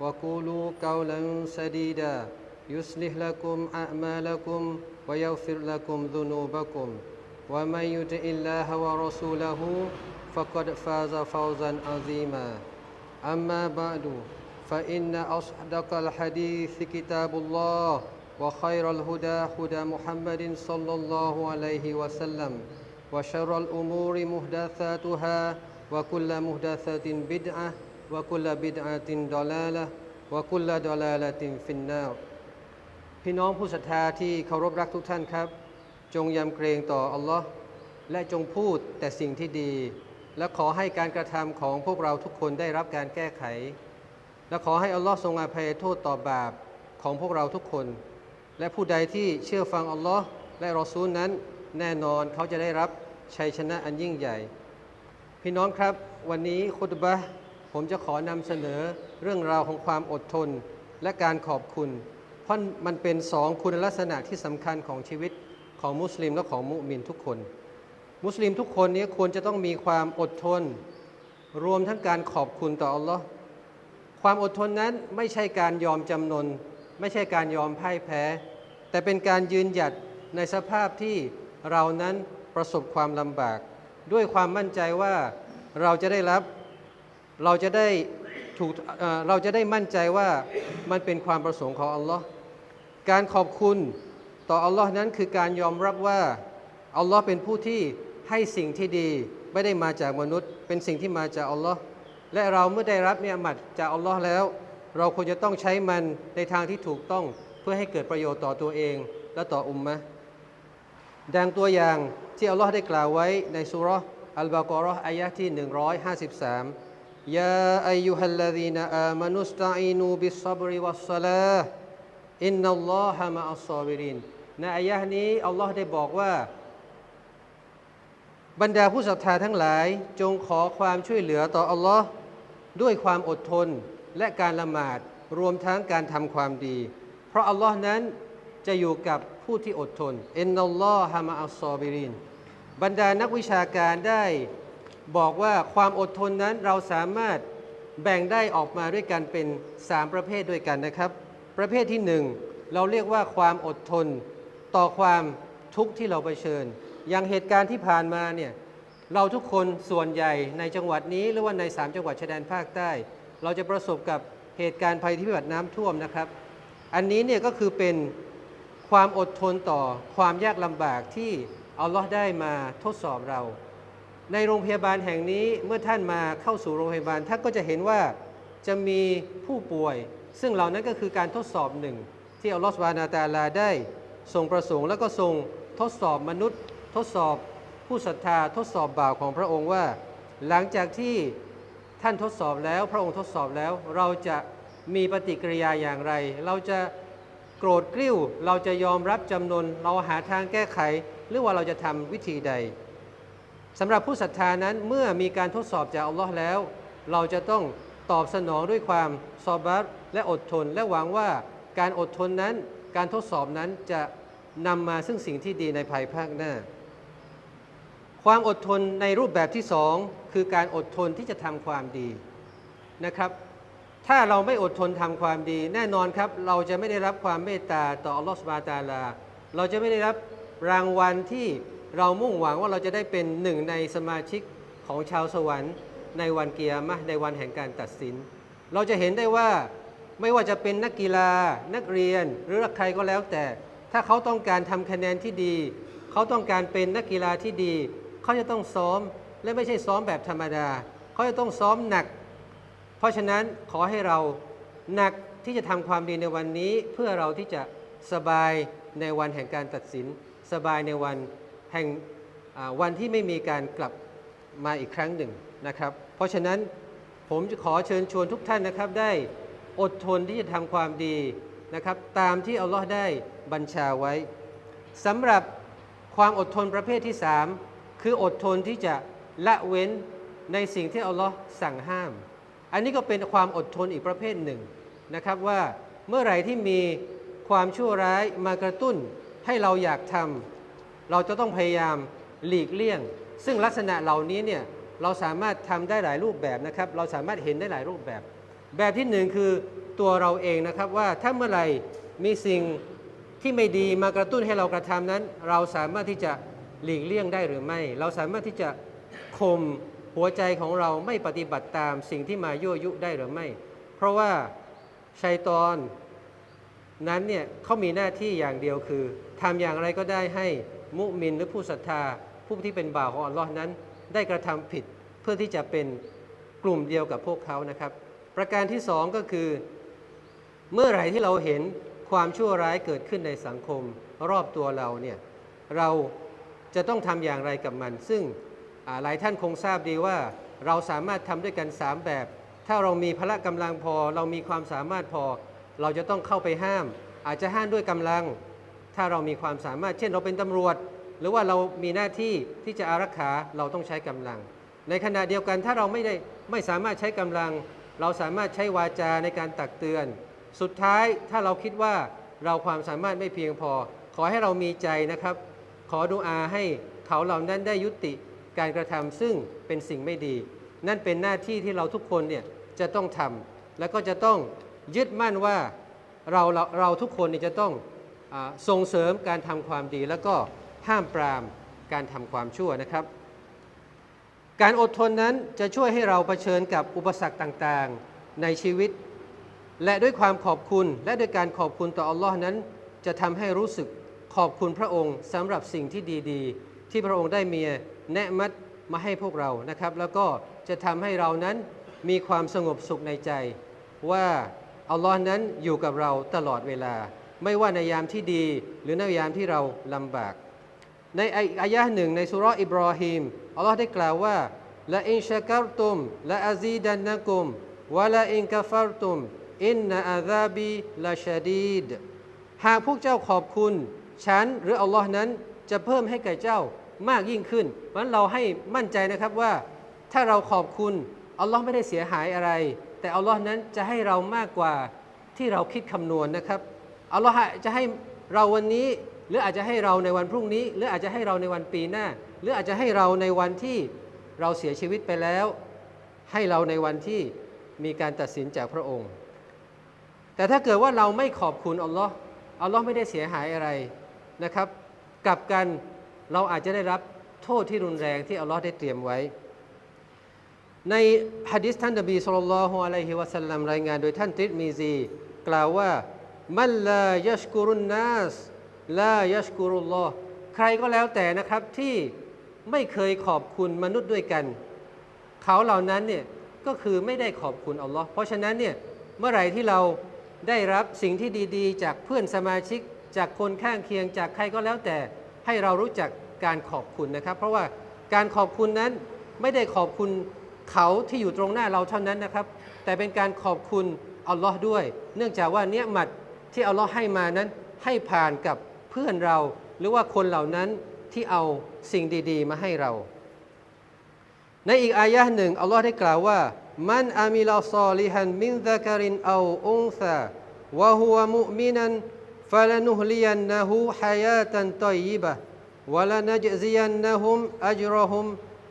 وقولوا قولا سديدا يصلح لكم أعمالكم ويغفر لكم ذنوبكم ومن يطع الله ورسوله فقد فاز فوزا عظيما أما بعد فإن أصدق الحديث كتاب الله وخير الهدى هدى محمد صلى الله عليه وسلم وشر الأمور محدثاتها وكل محدثة بدعة وكل بدعة ضلالة وكل ضلالة في النار พี่น้องผู้ศรัทธาที่เคารพรักทุกท่านครับ จงยำเกรงต่ออัลลอฮ์และจงพูดแต่สิ่งที่ดี และขอให้การกระทำของพวกเราทุกคนได้รับการแก้ไข และขอให้อัลลอฮ์ทรงอภัยโทษต่อบาปของพวกเราทุกคน และผู้ใดที่เชื่อฟังอัลลอฮ์และรอซูลนั้นแน่นอนเขาจะได้รับชัยชนะอันยิ่งใหญ่ พี่น้องครับวันนี้คุตบะห์ ผมจะขอนำเสนอเรื่องราวของความอดทนและการขอบคุณ เพราะมันเป็นสองคุณลักษณะที่สำคัญของชีวิตของมุสลิมและของมุมินทุกคน มุสลิมทุกคนนี้ควรจะต้องมีความอดทน รวมทั้งการขอบคุณต่ออัลลอฮ์ความอดทนนั้นไม่ใช่การยอมจำนน ไม่ใช่การยอมพ่ายแพ้ แต่เป็นการยืนหยัดในสภาพที่เรานั้นประสบความลำบาก ด้วยความมั่นใจว่าเราจะได้รับ เราจะได้ถูกเราจะได้มั่นใจว่ามันเป็นความประสงค์ของอัลลอฮ์การขอบคุณต่ออัลลอฮ์นั้นคือการยอมรับว่าอัลลอฮ์เป็นผู้ที่ให้สิ่งที่ดีไม่ได้มาจากมนุษย์ เป็นสิ่งที่มาจากอัลลอฮ์และเราเมื่อได้รับเนี่ยมัดจากอัลลอฮ์แล้ว เราควรจะต้องใช้มันในทางที่ถูกต้องเพื่อให้เกิดประโยชน์ต่อตัวเองและต่ออุมมะดังตัวอย่างที่อัลลอฮ์ได้กล่าวไว้ในสุร์อัลบากราะห์อายะที่ 153 ยาอายุฮัลลดีนอามานุสตาอีนูบิสซับริวัสสลาห์อินนัลลอฮะมะอัสซอบิรินในอายะนี้อัลลอฮ์ได้บอกว่า บรรดาผู้ศรัทธาทั้งหลายจงขอความช่วยเหลือต่ออัลลอฮ์ด้วยความอดทนและการละหมาดรวมทั้งการทำความดี เพราะอัลลอฮ์นั้นจะอยู่กับผู้ที่อดทนอินนัลลอฮะมะอัสซอบิรินบรรดานักวิชาการได้ บอกว่าความอดทนนั้นเราสามารถแบ่งได้ออกมาด้วยกันเป็น 3 ประเภทด้วยกันนะครับ ประเภทที่หนึ่งเราเรียกว่าความอดทน ต่อความทุกข์ที่เราเผชิญ อย่างเหตุการณ์ที่ผ่านมาเนี่ยเราทุกคนส่วนใหญ่ในจังหวัดนี้หรือว่าใน 3 จังหวัดชายแดนภาคใต้ เราจะประสบกับเหตุการณ์ภัยพิบัติน้ำท่วมนะครับ อันนี้เนี่ยก็คือเป็นความอดทนต่อความยากลำบากที่อัลลอฮ์ได้มาทดสอบเรา ในโรงพยาบาลแห่งนี้เมื่อท่านมาเข้าสู่โรงพยาบาลท่านก็จะเห็นว่าจะมีผู้ป่วย ซึ่งเหล่านั้นก็คือการทดสอบหนึ่ง ที่อัลลอฮฺสุบานาตาลาได้ทรงประสงค์ แล้วก็ทรงทดสอบมนุษย์ ทดสอบผู้ศรัทธาทดสอบบ่าวของพระองค์ว่า หลังจากที่ท่านทดสอบแล้วพระองค์ทดสอบแล้ว เราจะมีปฏิกิริยาอย่างไร เราจะโกรธกริ้ว เราจะยอมรับจำนนเราหาทางแก้ไข หรือว่าเราจะทำวิธีใด สำหรับผู้ศรัทธานั้นเมื่อมีการทดสอบจากอัลลอฮ์แล้ว เราจะต้องตอบสนองด้วยความซอบัตและอดทน และหวังว่าการอดทนนั้น การทดสอบนั้นจะนำมาซึ่งสิ่งที่ดีในภายภาคหน้า ความอดทนในรูปแบบที่สองคือการอดทนที่จะทำความดีนะครับ ถ้าเราไม่อดทนทำความดี แน่นอนครับ เราจะไม่ได้รับความเมตตาต่ออัลลอฮฺสุบานะตาลา เราจะไม่ได้รับรางวัลที่ เรามุ่งหวังว่าเราจะได้เป็นหนึ่งในสมาชิกของชาวสวรรค์ ในวันเกียรมะในวันแห่งการตัดสิน เราจะเห็นได้ว่าไม่ว่าจะเป็นนักกีฬา นักเรียนหรือใครก็แล้วแต่ ถ้าเขาต้องการทำคะแนนที่ดี เขาต้องการเป็นนักกีฬาที่ดี เขาจะต้องซ้อมและไม่ใช่ซ้อมแบบธรรมดา เขาจะต้องซ้อมหนัก เพราะฉะนั้นขอให้เราหนักที่จะทำความดีในวันนี้ เพื่อเราที่จะสบายในวันแห่งการตัดสิน สบายในวัน แห่งวันที่ไม่มีการกลับมาอีกครั้งหนึ่งนะครับ เพราะฉะนั้นผมจะขอเชิญชวนทุกท่านนะครับ ได้อดทนที่จะทำความดีนะครับ ตามที่อัลลอฮ์ได้บัญชาไว้สำหรับความอดทนประเภทที่สามคืออดทนที่จะละเว้นในสิ่งที่อัลลอฮ์สั่งห้าม อันนี้ก็เป็นความอดทนอีกประเภทหนึ่งนะครับว่าเมื่อไหร่ที่มีความชั่วร้ายมากระตุ้นให้เราอยากทำ เราจะต้องพยายามหลีกเลี่ยง ซึ่งลักษณะเหล่านี้เนี่ยเราสามารถทำได้หลายรูปแบบนะครับ เราสามารถเห็นได้หลายรูปแบบ แบบที่หนึ่งคือตัวเราเองนะครับว่าถ้าเมื่อไหร่มีสิ่งที่ไม่ดีมากระตุ้นให้เรากระทำนั้น เราสามารถที่จะหลีกเลี่ยงได้หรือไม่ เราสามารถที่จะข่มหัวใจของเราไม่ปฏิบัติตามสิ่งที่มายั่วยุได้หรือไม่ เพราะว่าชัยตอนนั้นเนี่ยเขามีหน้าที่อย่างเดียวคือทำอย่างไรก็ได้ให้ มุมินหรือผู้ศรัทธา ผู้ที่เป็นบ่าวของอัลลอฮ์นั้น ได้กระทำผิดเพื่อที่จะเป็นกลุ่มเดียวกับพวกเขานะครับ ประการที่สองก็คือ เมื่อไหร่ที่เราเห็นความชั่วร้ายเกิดขึ้นในสังคม รอบตัวเราเนี่ยเราจะต้องทำอย่างไรกับมัน ซึ่งหลายท่านคงทราบดีว่า เราสามารถทำด้วยกัน 3 แบบ ถ้าเรามีพละกำลังพอ เรามีความสามารถพอ เราจะต้องเข้าไปห้าม อาจจะห้ามด้วยกำลัง ถ้าเรามีความสามารถ เช่นเราเป็นตำรวจ หรือว่าเรามีหน้าที่ที่จะอารักขาเราต้องใช้กำลัง ในขณะเดียวกันถ้าเราไม่ได้ไม่สามารถใช้กำลัง เราสามารถใช้วาจาในการตักเตือน สุดท้ายถ้าเราคิดว่าเราความสามารถไม่เพียงพอ ขอให้เรามีใจนะครับ ขอดุอาให้เขาเหล่านั้นได้ยุติการกระทำซึ่งเป็นสิ่งไม่ดี นั่นเป็นหน้าที่ที่เราทุกคนเนี่ยจะต้องทำแล้วก็จะต้องยึดมั่นว่าเราเราเราทุกคนเนี่ยจะต้อง ส่งเสริมการทำความดีแล้วก็ห้ามปรามการทำความชั่วนะครับ การอดทนนั้นจะช่วยให้เราเผชิญกับอุปสรรคต่างๆในชีวิต และด้วยความขอบคุณและด้วยการขอบคุณต่ออัลลอฮ์นั้น จะทำให้รู้สึกขอบคุณพระองค์สำหรับสิ่งที่ดีๆ ที่พระองค์ได้มีแนะมัดมาให้พวกเรานะครับ แล้วก็จะทำให้เรานั้นมีความสงบสุขในใจ ว่าอัลลอฮ์นั้นอยู่กับเราตลอดเวลา ไม่ว่าในยามที่ดี หรือในยามที่เราลำบาก ในอายะห์หนึ่งในสุร์อิบรอฮีมอัลลอฮ์ได้กล่าวว่าละอินชะกัรตุมละอาซีดันนะกุมวะละอินกะฟัรตุมอินนะอาซาบีละชะดีดหากพวกเจ้าขอบคุณฉันหรืออัลลอฮ์นั้นจะเพิ่มให้แก่เจ้ามากยิ่งขึ้นเพราะนั้นเราให้มั่นใจนะครับว่า ถ้าเราขอบคุณอัลลอฮ์ไม่ได้เสียหายอะไร แต่อัลลอฮ์นั้นจะให้เรามากกว่าที่เราคิดคำนวณนะครับ อัลลอฮ์จะให้เราวันนี้ หรืออาจจะให้เราในวันพรุ่งนี้ หรืออาจจะให้เราในวันปีหน้า หรืออาจจะให้เราในวันที่เราเสียชีวิตไปแล้ว ให้เราในวันที่มีการตัดสินจากพระองค์ แต่ถ้าเกิดว่าเราไม่ขอบคุณอัลลอฮ์อัลลอฮ์ไม่ได้เสียหายอะไรนะครับ กลับกันเราอาจจะได้รับโทษที่รุนแรงที่อัลลอฮ์ได้เตรียมไว้ ในฮะดิษท่านนบีสุลต่านละฮ์อะลัยฮิวะสัลลัมรายงานโดยท่านติดมีซี กล่าวว่า มันลายัชกุรุนนัสลายัชกุรุลลอฮ์ใครก็แล้วแต่นะครับที่ไม่เคยขอบคุณมนุษย์ด้วยกัน เขาเหล่านั้นเนี่ยก็คือไม่ได้ขอบคุณอัลลอฮ์เพราะฉะนั้นเนี่ยเมื่อไหร่ที่เราได้รับสิ่งที่ดีๆ จากเพื่อนสมาชิก จากคนข้างเคียงจากใครก็แล้วแต่ให้เรารู้จักการขอบคุณนะครับ เพราะว่าการขอบคุณนั้นไม่ได้ขอบคุณเขาที่อยู่ตรงหน้าเราเท่านั้นนะครับ แต่เป็นการขอบคุณอัลลอฮ์ด้วย เนื่องจากว่าเนี้ยหมัด ที่อัลลอฮ์ให้มานั้นให้ผ่านกับเพื่อนเรา หรือว่าคนเหล่านั้นที่เอาสิ่งดี ๆ มาให้เรา ในอีกอายะหนึ่งอัลลอฮ์ได้กล่าวว่ามันอามิลาซอลิฮันมินซะกรินเอาอุนซาวะฮุวะมุมินันฟะลนุฮลิยันนะฮูฮายาตันตอยิบะวะลนัจซิยันนะฮุมอัจรอฮุม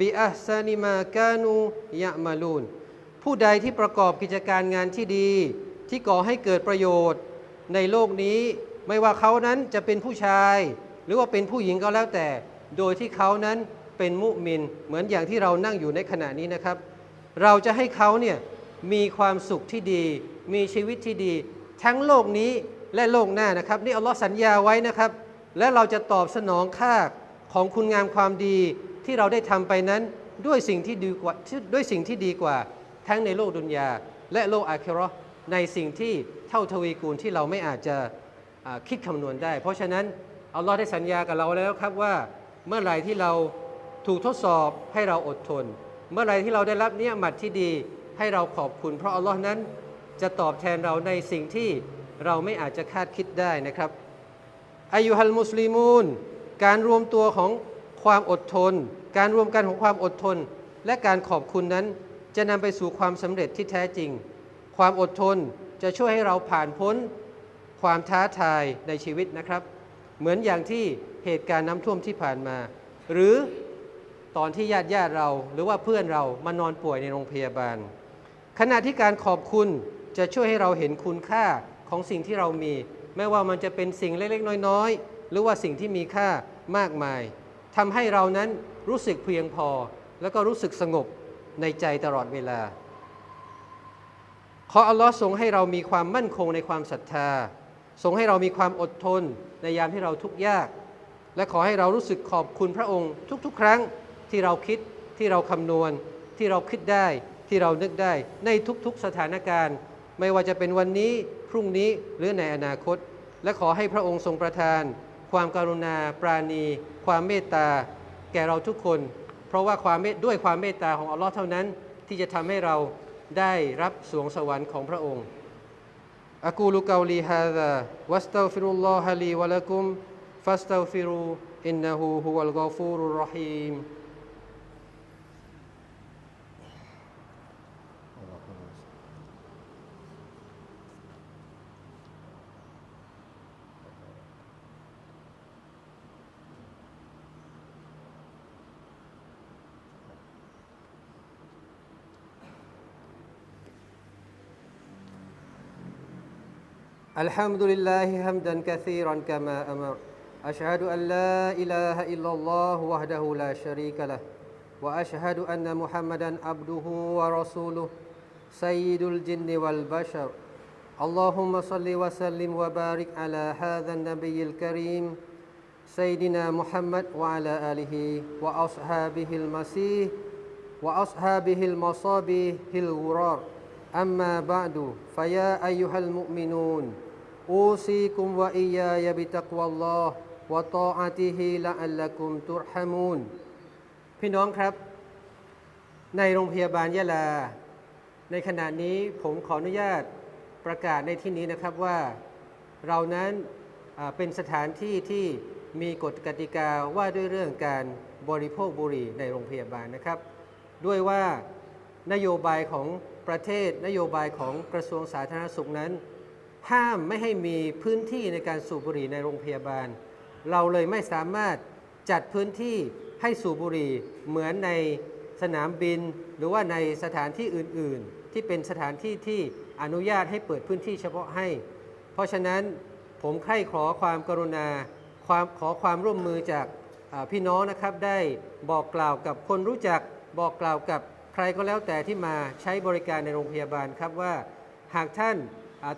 บิอัฮซานิมากานูยะมาลูนผู้ใดที่ประกอบกิจการงานที่ดี ที่ก่อให้เกิดประโยชน์ ในโลกนี้ ไม่ว่าเขานั้นจะเป็นผู้ชาย หรือว่าเป็นผู้หญิงก็แล้วแต่ โดยที่เขานั้นเป็นมุมิน เหมือนอย่างที่เรานั่งอยู่ในขณะนี้นะครับ เราจะให้เขาเนี่ยมีความสุขที่ดี มีชีวิตที่ดี ทั้งโลกนี้และโลกหน้านะครับ นี่อัลลอฮ์สัญญาไว้นะครับ และเราจะตอบสนองค่าของคุณงามความดีที่เราได้ทำไปนั้นด้วยสิ่งที่ดีกว่าด้วยสิ่งที่ดีกว่า ทั้งในโลกดุนยาและโลกอาคิราะห์ ในสิ่งที่เท่าทวีคูณที่เราไม่อาจจะคิดคำนวณได้ เพราะฉะนั้นอัลลอฮ์ได้สัญญากับเราแล้วครับว่าเมื่อไรที่เราถูกทดสอบให้เราอดทน เมื่อไรที่เราได้รับเนียมัดที่ดีให้เราขอบคุณ เพราะอัลลอฮ์นั้นจะตอบแทนเราในสิ่งที่เราไม่อาจจะคาดคิดได้นะครับอายุฮัลมุสลิมูนการรวมตัวของความอดทน การรวมกันของความอดทน และการขอบคุณนั้นจะนำไปสู่ความสำเร็จที่แท้จริง ความอดทนจะช่วยให้เราผ่านพ้นความท้าทายในชีวิตนะครับ เหมือนอย่างที่เหตุการณ์น้ำท่วมที่ผ่านมา หรือตอนที่ญาติญาติเรา หรือว่าเพื่อนเรามานอนป่วยในโรงพยาบาล ขณะที่การขอบคุณจะช่วยให้เราเห็นคุณค่าของสิ่งที่เรามี ไม่ว่ามันจะเป็นสิ่งเล็กๆ น้อยๆ หรือว่าสิ่งที่มีค่ามากมายทำให้เรานั้นรู้สึกเพียงพอ แล้วก็รู้สึกสงบในใจตลอดเวลา ขออัลลอฮ์ทรงให้เรามีความมั่นคงในความศรัทธา ทรงให้เรามีความอดทนในยามที่เราทุกข์ยาก และขอให้เรารู้สึกขอบคุณพระองค์ ทุกๆ ครั้งที่เราคิดที่เราคำนวณ ที่เราคิดได้ที่เรานึกได้ ในทุกๆสถานการณ์ ไม่ว่าจะเป็นวันนี้พรุ่งนี้หรือในอนาคต และขอให้พระองค์ทรงประทาน ความการุณา ปราณี ความเมตตา แก่เราทุกคน เพราะว่าความเมตด้วยความเมตตาของอัลลอฮ์เท่านั้น ที่จะทำให้เรา ได้รับสวงสวรรค์ของพระองค์อักูลุกาลีฮาดะวัสตาฟิรุลลอฮะลีวะลักุม ฟัสตาฟิรูอินนะฮูฮุวัลกอฟูรุรรฮีม Alhamdulillahi hamdan kathiran kama amar. Ashadu an la ilaha illallah wahdahu la sharika lah. Wa ashadu anna muhammadan abduhu wa rasuluh. Sayyidul jinni wal bashar. Allahumma salli wa sallim wa barik ala hadhan nabiyyil karim Sayyidina Muhammad wa ala alihi wa ashabihi al-masih Wa ashabihi al-masabihi al-wurar al أما بعد فيا أيها المؤمنون أوصيكم وإياي بتقوى الله وطاعته لعلكم ترحمون พี่น้องครับ ในโรงพยาบาลยะลา ในขณะนี้ผมขออนุญาตประกาศในที่นี้นะครับว่า เรานั้นอ่าเป็นสถานที่ที่มีกฎกติกาว่าด้วยเรื่องการบริโภคบุหรี่ในโรงพยาบาลนะครับ ด้วยว่านโยบายของ ประเทศนโยบายของกระทรวงสาธารณสุขนั้น ห้ามไม่ให้มีพื้นที่ในการสูบบุหรี่ในโรงพยาบาล เราเลยไม่สามารถจัดพื้นที่ให้สูบบุหรี่เหมือนในสนามบิน หรือว่าในสถานที่อื่น ๆ ที่เป็นสถานที่ที่อนุญาตให้เปิดพื้นที่เฉพาะให้ เพราะฉะนั้นผมใคร่ขอความกรุณาความขอความร่วมมือจากพี่น้องนะครับได้บอกกล่าวกับคนรู้จักบอกกล่าวกับ ใครก็แล้วแต่ที่มาใช้บริการในโรงพยาบาลครับว่า หากท่าน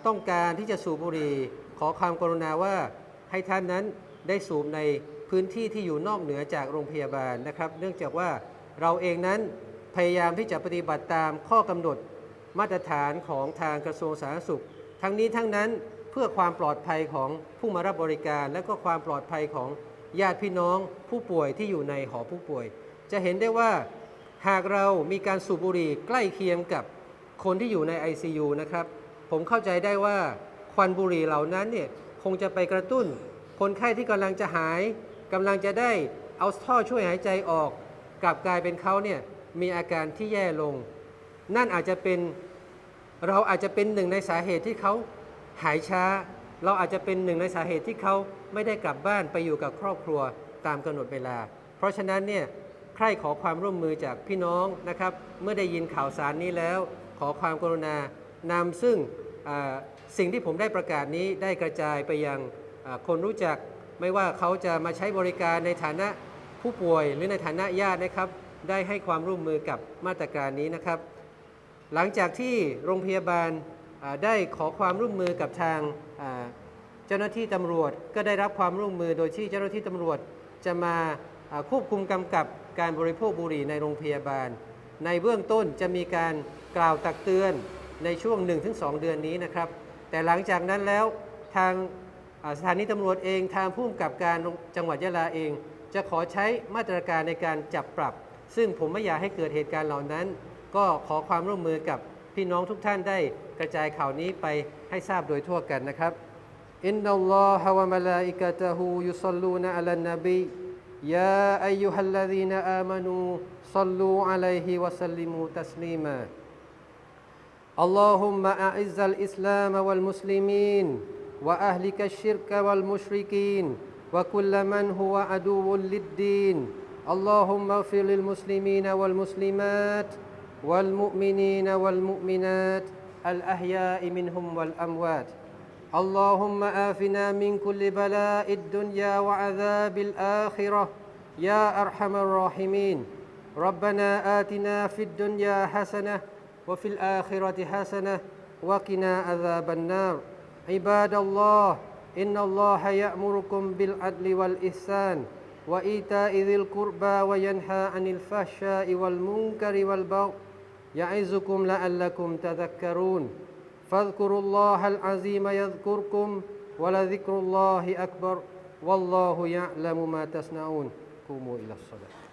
ต้องการที่จะสูบบุหรี่ขอความกรุณาว่าให้ท่านนั้นได้สูบในพื้นที่ที่อยู่นอกเหนือจากโรงพยาบาลนะครับ เนื่องจากว่าเราเองนั้นพยายามที่จะปฏิบัติตามข้อกำหนดมาตรฐานของทางกระทรวงสาธารณสุข ทั้งนี้ทั้งนั้นเพื่อความปลอดภัยของผู้มารับบริการ และก็ความปลอดภัยของญาติพี่น้องผู้ป่วยที่อยู่ในหอผู้ป่วย จะเห็นได้ว่า หากเรามีการสูบบุหรี่ใกล้เคียงกับคนที่อยู่ใน ICU นะครับ ผมเข้าใจได้ว่าควันบุหรี่เหล่านั้นเนี่ยคงจะไปกระตุ้น คนไข้ที่กำลังจะหายกำลังจะได้เอาท่อช่วยหายใจออกกลับกลายเป็นเขาเนี่ยมีอาการที่แย่ลง นั่นอาจจะเป็นเราอาจจะเป็นหนึ่งในสาเหตุที่เขาหายช้า เราอาจจะเป็นหนึ่งในสาเหตุที่เขาไม่ได้กลับบ้านไปอยู่กับครอบครัวตามกำหนดเวลา เพราะฉะนั้นเนี่ย ใครขอความร่วมมือจากพี่น้องนะครับ เมื่อได้ยินข่าวสารนี้แล้ว ขอความกรุณานำซึ่งสิ่งที่ผมได้ประกาศนี้ได้กระจายไปยังคนรู้จัก ไม่ว่าเขาจะมาใช้บริการในฐานะผู้ป่วยหรือในฐานะญาตินะครับ ได้ให้ความร่วมมือกับมาตรการนี้นะครับ หลังจากที่โรงพยาบาลได้ขอความร่วมมือกับทางเจ้าหน้าที่ตำรวจ ก็ได้รับความร่วมมือโดยที่เจ้าหน้าที่ตำรวจจะมาควบคุมกำกับ การบริโภคบุหรี่ในโรงพยาบาล ในเบื้องต้นจะมีการกล่าวตักเตือนในช่วง 1-2 เดือนนี้นะครับ แต่หลังจากนั้นแล้วทางสถานีตำรวจเองทางผู้กำกับการจังหวัดยะลาเอง จะขอใช้มาตรการในการจับปรับ ซึ่งผมไม่อยากให้เกิดเหตุการณ์เหล่านั้น ก็ขอความร่วมมือกับพี่น้องทุกท่านได้กระจายข่าวนี้ไปให้ทราบโดยทั่วกันนะครับอินนัลลอฮะวะมะลาอิกะตะฮูยุศ็อลลูนะอะลันนบี يا أيها الذين آمنوا صلوا عليه وسلموا تسليما. اللهم أعز الإسلام والمسلمين وأهلك الشرك والمشركين وكل من هو عدو للدين. اللهم اغفر للمسلمين والمسلمات والمؤمنين والمؤمنات الأحياء منهم والأموات. اللهم آفنا من كل بلاء الدنيا وعذاب الآخرة. يا أرحم الراحمين. ربنا آتنا في الدنيا حسنة وفي الآخرة حسنة وقنا عذاب النار. عباد الله إن الله يأمركم بالعدل والإحسان وإيتاء ذي القربى وينهى عن الفحشاء والمنكر والبغي. يعظكم لعلكم تذكرون. فاذكروا الله العظيم يذكركم ولذكر الله أكبر والله يعلم ما تصنعون. قوموا إلى الصلاة.